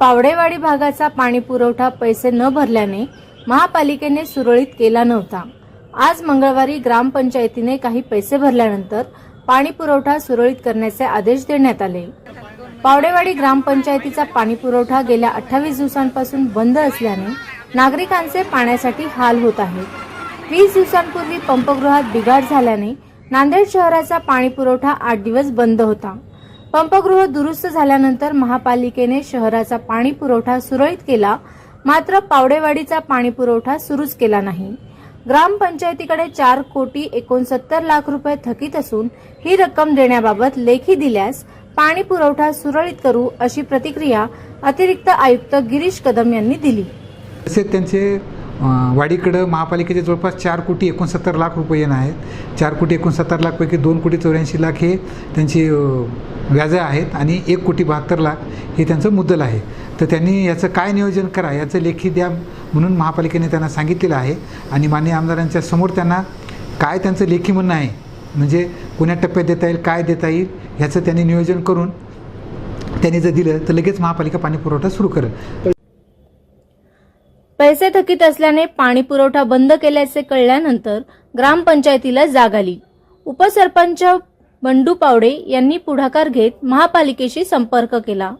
पावडेवाडी भागाचा पाणी पुरवठा पैसे न भरल्याने महापालिकेने सुरळीत केला नव्हता. आज मंगळवारी ग्रामपंचायतीने काही पैसे भरल्यानंतर पाणी पुरवठा सुरळीत करण्याचे आदेश देण्यात आले. पावडेवाडी ग्रामपंचायतीचा पाणी पुरवठा गेल्या अठ्ठावीस दिवसांपासून बंद असल्याने नागरिकांचे पाण्यासाठी हाल होत आहेत वीस दिवसांपूर्वी पंपगृहात बिघाड झाल्याने नांदेड शहराचा पाणी पुरवठा आठ दिवस बंद होता. पंपगृह दुरुस्त झाल्यानंतर महापालिकेने शहराचा पाणी पुरवठा सुरळीत केला. मात्र पावडेवाडीचा पाणी पुरवठा सुरूच केला नाही. ग्रामपंचायतीकडे चार कोटी एकोणसत्तर लाख रुपये थकीत असून ही रक्कम देण्याबाबत लेखी दिल्यास पाणी पुरवठा सुरळीत करू अशी प्रतिक्रिया अतिरिक्त आयुक्त गिरीश कदम यांनी दिली. तसेच त्यांचे वाडीकडं महापालिकेचे जवळपास चार कोटी एकोणसत्तर लाख रुपये येणं आहेत. चार कोटी एकोणसत्तर लाखपैकी दोन कोटी चौऱ्याऐंशी लाख हे त्यांची व्याजं आहेत आणि एक कोटी बहात्तर लाख हे त्यांचं मुद्दल आहे. तर त्यांनी याचं काय नियोजन करा याचं लेखी द्या म्हणून महापालिकेने त्यांना सांगितलेलं आहे आणि मान्य आमदारांच्या समोर त्यांना काय त्यांचं लेखी म्हणणं आहे म्हणजे कोण्या टप्प्यात देता येईल काय देता येईल ह्याचं त्यांनी नियोजन करून त्यांनी जर दिलं तर लगेच महापालिका पाणी पुरवठा सुरू करेल. पैसे थकीत असल्याने पाणी पुरवठा बंद केल्याचे कळल्यानंतर ग्रामपंचायतीला जाग आली. उपसरपंच बंडू पावडे यांनी पुढाकार घेत महापालिकेशी संपर्क केला.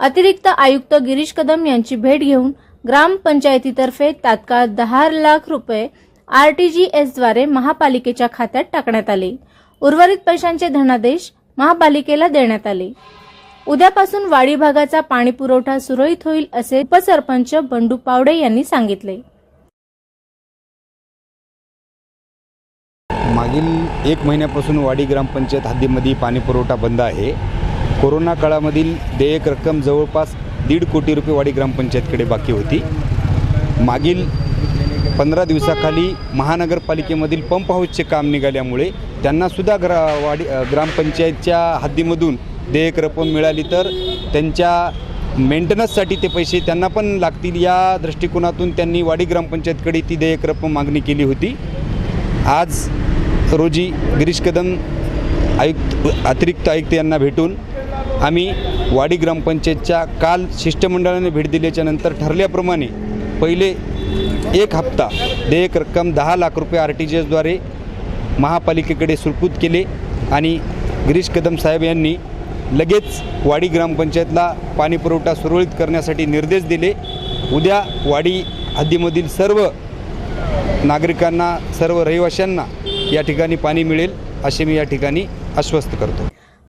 अतिरिक्त आयुक्त गिरीश कदम यांची भेट घेऊन ग्रामपंचायतीतर्फे तात्काळ दहा लाख रुपये आरटीजीएसद्वारे महापालिकेच्या खात्यात टाकण्यात आले. उर्वरित पैशांचे धनादेश महापालिकेला देण्यात आले. उद्यापासून वाडी भागाचा पाणी पुरवठा सुरळीत होईल असे उपसरपंच बंडू पावडे यांनी सांगितले. मागील एक महिन्यापासून वाडी ग्रामपंचायत हद्दीमध्ये पाणी पुरवठा बंद आहे. कोरोना काळामधील देयक रक्कम जवळपास दीड कोटी रुपये वाडी ग्रामपंचायतकडे बाकी होती. मागील पंधरा दिवसाखाली महानगरपालिकेमधील पंप हाऊसचे काम निघाल्यामुळे त्यांनासुद्धा ग्रा वाडी ग्रामपंचायतच्या हद्दीमधून देयक रक्कम मिळाली तर त्यांच्या मेंटेनन्ससाठी ते पैसे त्यांना पण लागतील. या दृष्टिकोनातून त्यांनी वाडी ग्रामपंचायतकडे ती देयक रक्कम मागणी केली होती. आज रोजी गिरीश कदम आयुक्त अतिरिक्त आयुक्त यांना भेटून आम्ही वाडी ग्रामपंचायतच्या काल शिष्टमंडळाने भेट दिल्याच्या नंतर ठरल्याप्रमाणे पहिले एक हप्ता देयक रक्कम दहा लाख रुपये आर टी जी एसद्वारे महापालिकेकडे सुरकूत केले आणि गिरीश कदम साहेब यांनी लगेच वाडी ग्रामपंचायतला पाणीपुरवठा सुरळीत करण्यासाठी निर्देश दिले. उद्या वाडी हद्दीमधील सर्व नागरिकांना सर्व रहिवाशांना या ठिकाणी पाणी मिळेल असे मी या ठिकाणी आश्वस्त करतो.